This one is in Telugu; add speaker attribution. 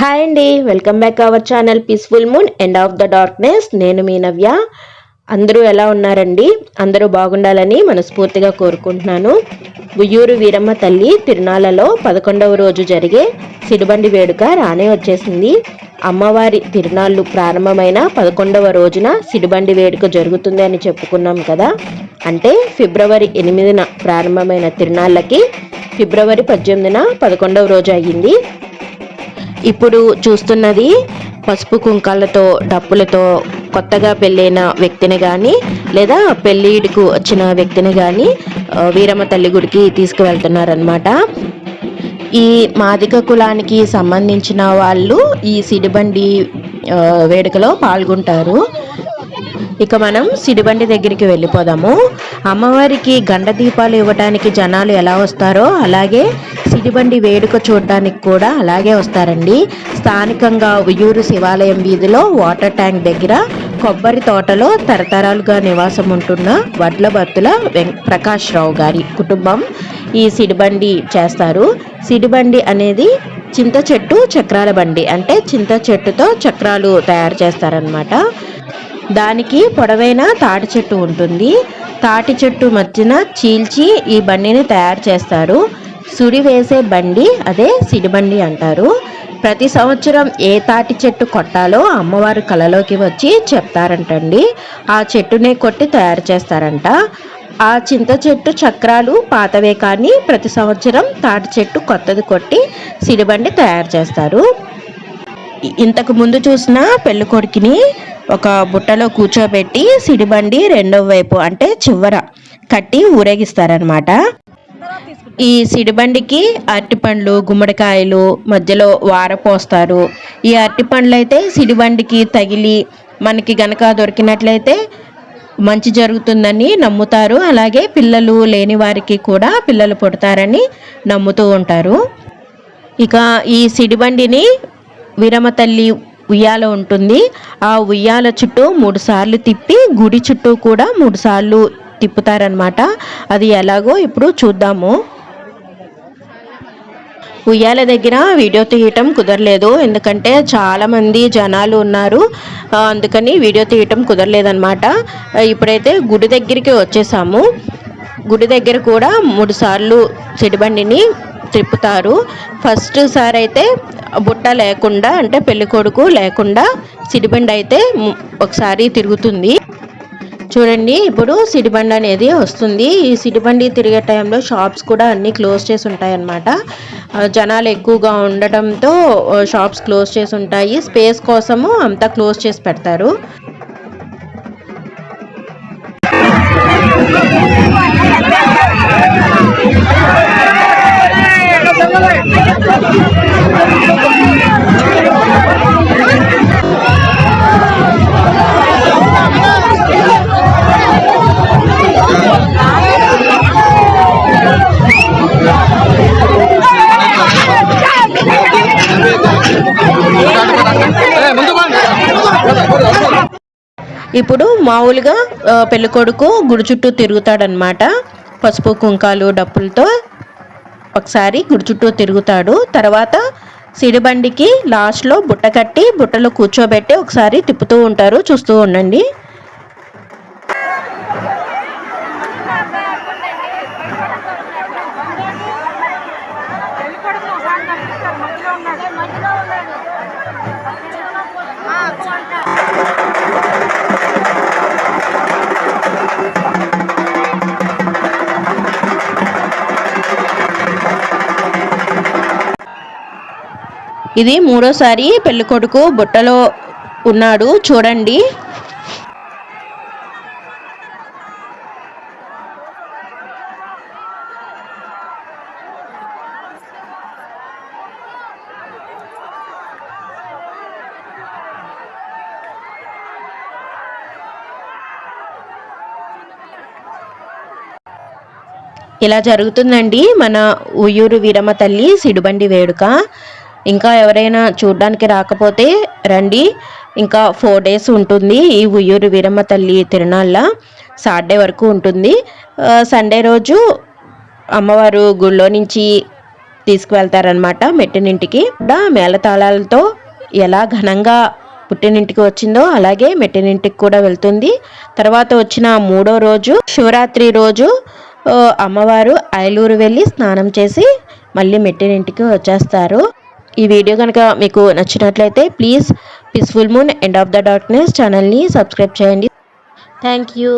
Speaker 1: హాయ్ అండి welcome back our channel peaceful moon end of the darkness నేను మీ నవ్య. అందరూ ఎలా ఉన్నారండి? అందరూ బాగుండాలని మనస్ఫూర్తిగా కోరుకుంటున్నాను. ఉయ్యూరు వీరమ్మ తల్లి తిరునాళ్ళలో పదకొండవ రోజు జరిగే సిడిబండి వేడుక రానే వచ్చేసింది. అమ్మవారి తిరునాళ్ళు ప్రారంభమైన పదకొండవ రోజున సిడిబండి వేడుక జరుగుతుంది అని చెప్పుకున్నాం కదా. అంటే ఫిబ్రవరి ఎనిమిదిన ప్రారంభమైన తిరునాళ్ళకి ఫిబ్రవరి పద్దెనిమిదిన పదకొండవ రోజు అయ్యింది. ఇప్పుడు చూస్తున్నది పసుపు కుంకాలతో డప్పులతో కొత్తగా పెళ్ళైన వ్యక్తిని కానీ లేదా పెళ్ళిడికి వచ్చిన వ్యక్తిని కానీ వీరమ్మ తల్లి గుడికి తీసుకువెళ్తున్నారనమాట ఈ మాదిక కులానికి సంబంధించిన వాళ్ళు ఈ సిడిబండి వేడుకలో పాల్గొంటారు. ఇక మనం సిడిబండి దగ్గరికి వెళ్ళిపోదాము. అమ్మవారికి గండ దీపాలు ఇవ్వడానికి జనాలు ఎలా వస్తారో అలాగే సిడిబండి వేడుక చూడడానికి కూడా అలాగే వస్తారండి. స్థానికంగా ఉయ్యూరు శివాలయం వీధిలో వాటర్ ట్యాంక్ దగ్గర కొబ్బరి తోటలో తరతరాలుగా నివాసం ఉంటున్న వడ్ల భర్తుల వెం ప్రకాష్ రావు గారి కుటుంబం ఈ సిడిబండి చేస్తారు. సిడిబండి అనేది చింత చెట్టు చక్రాల బండి అంటే చింత చెట్టుతో చక్రాలు తయారు చేస్తారనమాట దానికి పొడవైన తాటి చెట్టు ఉంటుంది. తాటి చెట్టు మధ్యన చీల్చి ఈ బండిని తయారు చేస్తారు. సుడి వేసే బండి అదే సిడిబండి అంటారు. ప్రతి సంవత్సరం ఏ తాటి చెట్టు కొట్టాలో అమ్మవారు కలలోకి వచ్చి చెప్తారంటండి. ఆ చెట్టునే కొట్టి తయారు చేస్తారంట. ఆ చింత చెట్టు చక్రాలు పాతవే కానీ ప్రతి సంవత్సరం తాటి చెట్టు కొత్తది కొట్టి సిడిబండి తయారు చేస్తారు. ఇంతకు ముందు చూసిన పెళ్ళి కొడుకుని ఒక బుట్టలో కూర్చోబెట్టి సిడిబండి రెండవ వైపు అంటే చివర కట్టి ఊరేగిస్తారనమాట ఈ సిడిబండికి అరటిపండ్లు గుమ్మడికాయలు మధ్యలో వార పోస్తారు ఈ అరటిపండ్లు అయితే సిడిబండికి తగిలి మనకి గనక దొరికినట్లయితే మంచి జరుగుతుందని నమ్ముతారు. అలాగే పిల్లలు లేని వారికి కూడా పిల్లలు పుడతారని నమ్ముతూ ఉంటారు. ఇక ఈ సిడిబండిని విరమతల్లి తల్లి ఉయ్యాల ఉంటుంది. ఆ ఉయ్యాల చుట్టూ మూడు సార్లు తిప్పి గుడి చుట్టూ కూడా మూడు సార్లు తిప్పుతారనమాట అది ఎలాగో ఇప్పుడు చూద్దాము. ఉయ్యాల దగ్గర వీడియో తీయటం కుదరలేదు. ఎందుకంటే చాలామంది జనాలు ఉన్నారు. అందుకని వీడియో తీయటం కుదరలేదనమాట ఇప్పుడైతే గుడి దగ్గరికి వచ్చేసాము. గుడి దగ్గర కూడా మూడు సార్లు చెడిబండిని తిప్పుతారు ఫస్ట్ సారి అయితే బుట్ట లేకుండా అంటే పెళ్ళికొడుకు లేకుండా సిడిబండి అయితే ఒకసారి తిరుగుతుంది. చూడండి ఇప్పుడు సిడిబండి అనేది వస్తుంది. ఈ సిడిబండి తిరిగే టైంలో షాప్స్ కూడా అన్నీ క్లోజ్ చేసి ఉంటాయి అన్నమాట జనాలు ఎక్కువగా ఉండటంతో షాప్స్ క్లోజ్ చేసి ఉంటాయి. స్పేస్ కోసము అంతా క్లోజ్ చేసి పెడతారు. ఇప్పుడు మామూలుగా పెళ్ళికొడుకు గుడి చుట్టూ తిరుగుతాడనమాట పసుపు కుంకాలు డప్పులతో ఒకసారి గుడి చుట్టూ తిరుగుతాడు. తర్వాత సిడిబండికి లాస్ట్లో బుట్ట కట్టి బుట్టలో కూర్చోబెట్టి ఒకసారి తిప్పుతూ ఉంటారు. చూస్తూ ఉండండి. ఇది మూడోసారి పెళ్ళికొడుకు బుట్టలో ఉన్నాడు. చూడండి. ఇలా జరుగుతుందండి. మన ఉయ్యూరు వీరమ్మ తల్లి సిడుబండి వేడుక. ఇంకా ఎవరైనా చూడడానికి రాకపోతే రండి. ఇంకా ఫోర్ డేస్ ఉంటుంది ఈ ఉయ్యూరు వీరమ్మ తల్లి తిరునాళ్ళ. సాటర్డే వరకు ఉంటుంది. సండే రోజు అమ్మవారు గుళ్ళో నుంచి తీసుకువెళ్తారనమాట మెట్టినింటికి. కూడా మేళతాళాలతో ఎలా ఘనంగా పుట్టినింటికి వచ్చిందో అలాగే మెట్టినింటికి కూడా వెళ్తుంది. తర్వాత వచ్చిన మూడో రోజు శివరాత్రి రోజు అమ్మవారు ఐలూరు వెళ్ళి స్నానం చేసి మళ్ళీ మెట్టినింటికి వచ్చేస్తారు. ఈ వీడియో కనుక మీకు నచ్చినట్లయితే please peaceful moon end of the darkness ఛానల్ని సబ్స్క్రైబ్ చేయండి. Thank you